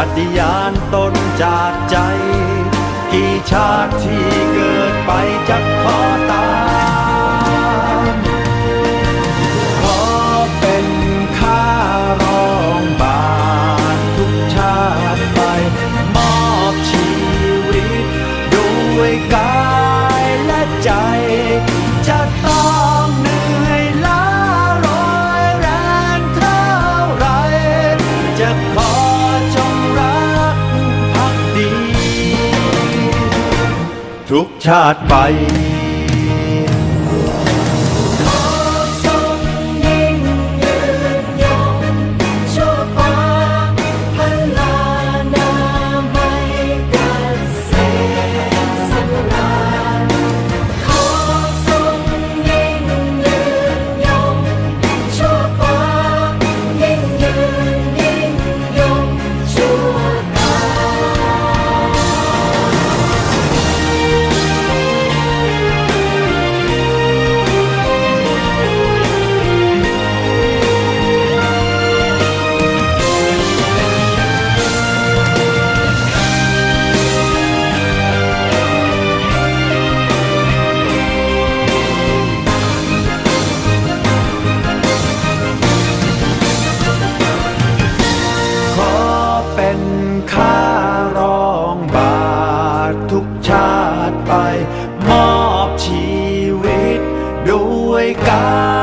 ปฏิญาณตนจากใจ กี่ชาติที่เกิดไปจะขอตามขอเป็นข้ารองบาททุกชาติไป มอบชีวิตด้วยกายและใจ จะต้องเหนื่อยล้ารอยแรงเท่าไรจะขอ ทุกชาติไป อบชีวิตด้วยกัน